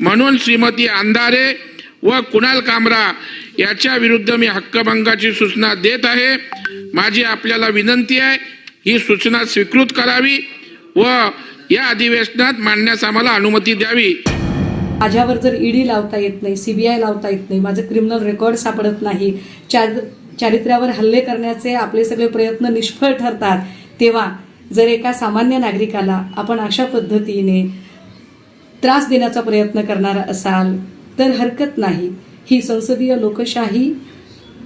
म्हणून श्रीमती अंधारे व कुणाल कामरा याच्या विरुद्ध मी हक्कभंगाची सूचना देत आहे. माझी आपल्याला विनंती आहे ही सूचना स्वीकृत करावी व या अधिवेशनात मांडण्यास आम्हाला अनुमती द्यावी. माझ्यावर जर ईडी लावता येत नाही सीबीआय लावता येत नाही माझं क्रिमिनल रेकॉर्ड सापडत नाही चार चारित्र्यावर हल्ले करण्याचे आपले सगळे प्रयत्न निष्फळ ठरतात तेव्हा जर एका सामान्य नागरिकाला आपण अशा पद्धतीने त्रास देण्याचा प्रयत्न करणार असाल तर हरकत नाही. ही संसदीय लोकशाही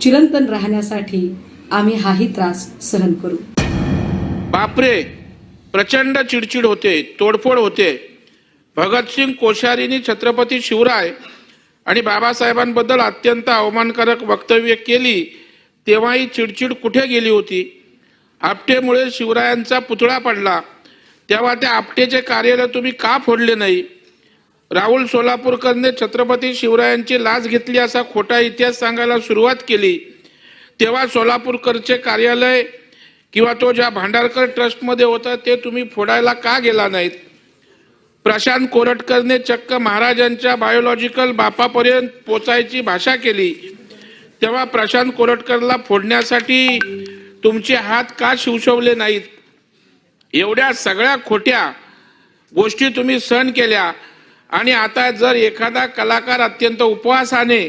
चिरंतन राहण्यासाठी आम्ही हाही त्रास सहन करू. बापरे! प्रचंड चिडचिड होते तोडफोड होते. भगतसिंग कोश्यारीनी छत्रपती शिवराय आणि बाबासाहेबांबद्दल अत्यंत अवमानकारक वक्तव्य केली तेव्हाही चिडचिड कुठे गेली होती? आपटेमुळे शिवरायांचा पुतळा पडला. तेव्हा त्या आपटेचे कार्यालय तुम्ही का फोडले नाही? राहुल सोलापूरकरने छत्रपती शिवरायांची लाच घेतली असा खोटा इतिहास सांगायला सुरुवात केली. तेव्हा सोलापूरकरचे कार्यालय किंवा तो ज्या भांडारकर ट्रस्टमध्ये होता ते तुम्ही फोडायला का गेला नाहीत? प्रशांत कोरटकरने चक्क महाराजांच्या बायोलॉजिकल बापापर्यंत पोचायची भाषा केली. तेव्हा प्रशांत कोरटकरला फोडण्यासाठी तुमचे हात का शिवशवले नाहीत? एवढ्या सगळ्या खोट्या गोष्टी तुम्ही सहन केल्या. आणि आता जर एखादा कलाकार अत्यंत उपवासाने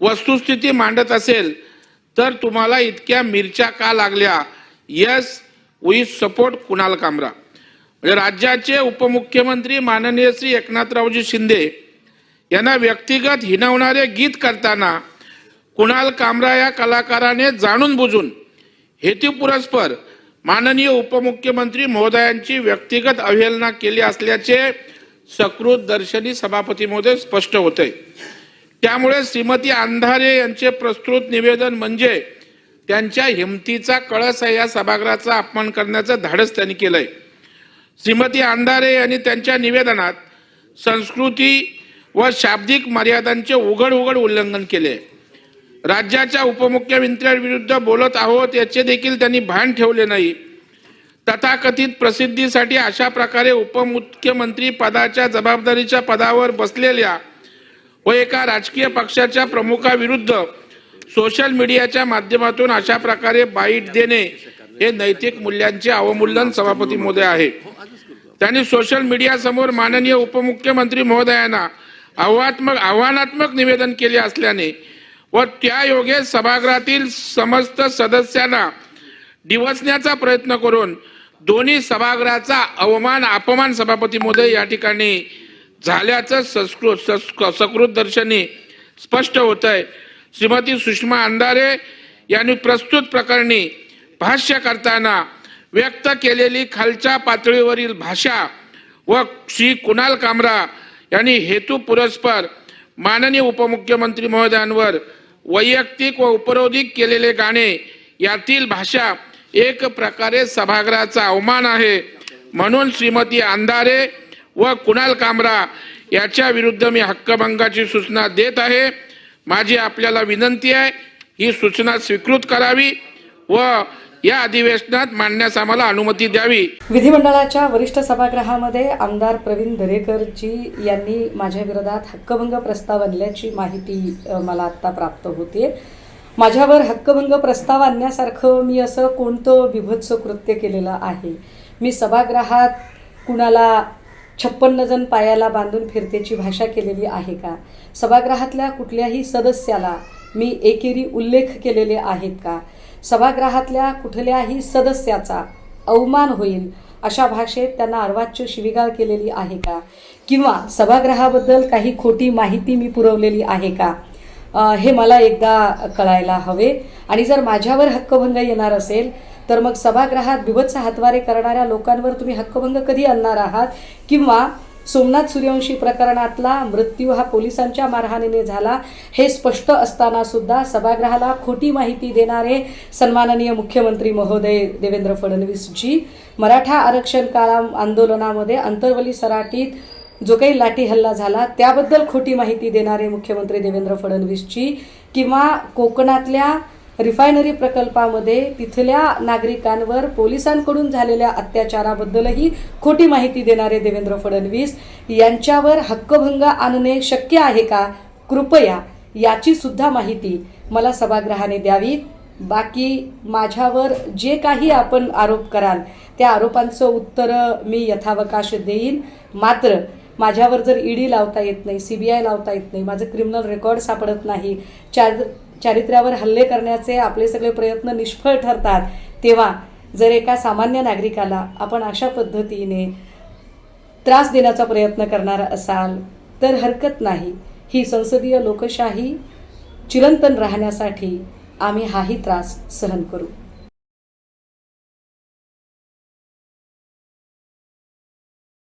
वस्तुस्थिती मांडत असेल तर तुम्हाला इतक्या मिरच्या का लागल्या? Yes we support Kunal Kamra. म्हणजे राज्याचे उपमुख्यमंत्री माननीय श्री एकनाथरावजी शिंदे यांना व्यक्तिगत हिनवणारे गीत करताना कुणाल कामरा या कलाकाराने जाणून बुजून हेतुपुरस्पर माननीय उपमुख्यमंत्री महोदयांची व्यक्तिगत अवहेलना केली असल्याचे सकृत दर्शनी सभापती महोदय स्पष्ट होते. त्यामुळे श्रीमती अंधारे यांचे प्रस्तुत निवेदन म्हणजे त्यांच्या हिमतीचा कळस आहे या सभागृहाचा अपमान करण्याचं धाडस त्यांनी केलंय. श्रीमती अंधारे यांनी त्यांच्या निवेदनात संस्कृती व शाब्दिक मर्यादांचे उघड उघड उल्लंघन केले. राज्याच्या उपमुख्यमंत्र्यांविरुद्ध बोलत आहोत याचे देखील त्यांनी भान ठेवले नाही. तथाकथित प्रसिद्धीसाठी अशा प्रकारे उपमुख्यमंत्री पदाच्या जबाबदारीच्या पदावर बसलेल्या व एका राजकीय पक्षाच्या प्रमुखाविरुद्ध सोशल मीडियाच्या माध्यमातून अशा प्रकारे बाईट देणे हे नैतिक मूल्यांचे अवमूल्यन सभापती महोदय आहे. त्यांनी सोशल मीडिया समोर माननीय उपमुख्यमंत्री महोदयांना आव्हात्मक आव्हानात्मक निवेदन केले असल्याने व त्या योगे सभागृहातील समस्त सदस्यांना डिवचण्याचा प्रयत्न करून दोन्ही सभागृहाचा अवमान अपमान सभापती महोदय या ठिकाणी झाल्याचं संस्कृत सस्क- सकृत दर्शनी स्पष्ट होत आहे श्रीमती सुषमा अंधारे यांनी प्रस्तुत प्रकरणी भाष्य करताना व्यक्त केलेली खालच्या पातळीवरील भाषा व श्री कुणाल कामरा यांनी हेतू पुरस्पर माननीय उपमुख्यमंत्री महोदयांवर वैयक्तिक व उपरोधिक केलेले गाणे यातील भाषा एक प्रकारे सभागृहाचा अवमान आहे. म्हणून श्रीमती अंधारे व कुणाल कामरा याच्या विरुद्ध मी हक्कभंगाची सूचना देत आहे. माझी आपल्याला विनंती आहे ही सूचना स्वीकृत करावी व या अधिवेशनात मांडण्यास आम्हाला अनुमती द्यावी. विधिमंडळाच्या वरिष्ठ सभागृहामध्ये आमदार प्रवीण दरेकरजी यांनी माझ्या विरोधात हक्कभंग प्रस्ताव आणल्याची माहिती मला आत्ता प्राप्त होते माझ्यावर हक्कभंग प्रस्ताव आणण्यासारखं मी असं कोणतं बिभत्स कृत्य केलेलं आहे? मी सभागृहात कुणाला छप्पन्न जण पायाला बांधून फिरतेची भाषा केलेली आहे का? सभागृहातल्या कुठल्याही सदस्याला मी एकेरी उल्लेख केलेले आहेत का? सभागृहातल्या कुठल्याही सदस्याचा अवमान होईल अशा भाषेत त्यांना अर्वाच्य शिविगाळ केलेली आहे का? किंवा सभागृहाबद्दल काही खोटी माहिती मी पुरवलेली आहे का? हे मला एकदा कळायला हवे. आणि जर माझ्यावर हक्कभंग येणार असेल तर मग सभागृहात बिभत्स हातवारे करणाऱ्या लोकांवर तुम्ही हक्कभंग कधी आणणार आहात? किंवा सोमनाथ सूर्यवंशी प्रकरणातला मृत्यू हा पोलिसांच्या मारहाणीने झाला हे स्पष्ट असताना सुद्धा सभागृहाला खोटी माहिती देणारे सन्माननीय मुख्यमंत्री महोदय देवेंद्र फडणवीसजी मराठा आरक्षण काळा आंदोलनामध्ये अंतर्वली सराटीत जो काही लाठी हल्ला झाला त्याबद्दल खोटी माहिती देणारे मुख्यमंत्री देवेंद्र फडणवीसची किंवा कोकणातल्या रिफायनरी प्रकल्पामध्ये तिथल्या नागरिकांवर पोलिसांकडून झालेल्या अत्याचाराबद्दलही खोटी माहिती देणारे देवेंद्र फडणवीस यांच्यावर हक्कभंग आणणे शक्य आहे का? कृपया याची सुद्धा माहिती मला सभागृहाने द्यावी. बाकी माझ्यावर जे काही आपण आरोप कराल त्या आरोपांचं उत्तर मी यथावकाश देईन. मात्र माझ्यावर जर ईडी लावता येत नाही सीबीआय लावता येत नाही माझं क्रिमिनल रेकॉर्ड सापडत नाही चार चारित्र्यावर हल्ले करण्याचे आपले सगळे प्रयत्न निष्फळ ठरतात तेव्हा जर एका सामान्य नागरिकाला आपण अशा पद्धतीने त्रास देण्याचा प्रयत्न करणार असाल तर हरकत नाही. ही संसदीय लोकशाही चिरंतन राहण्यासाठी आम्ही हाही त्रास सहन करू.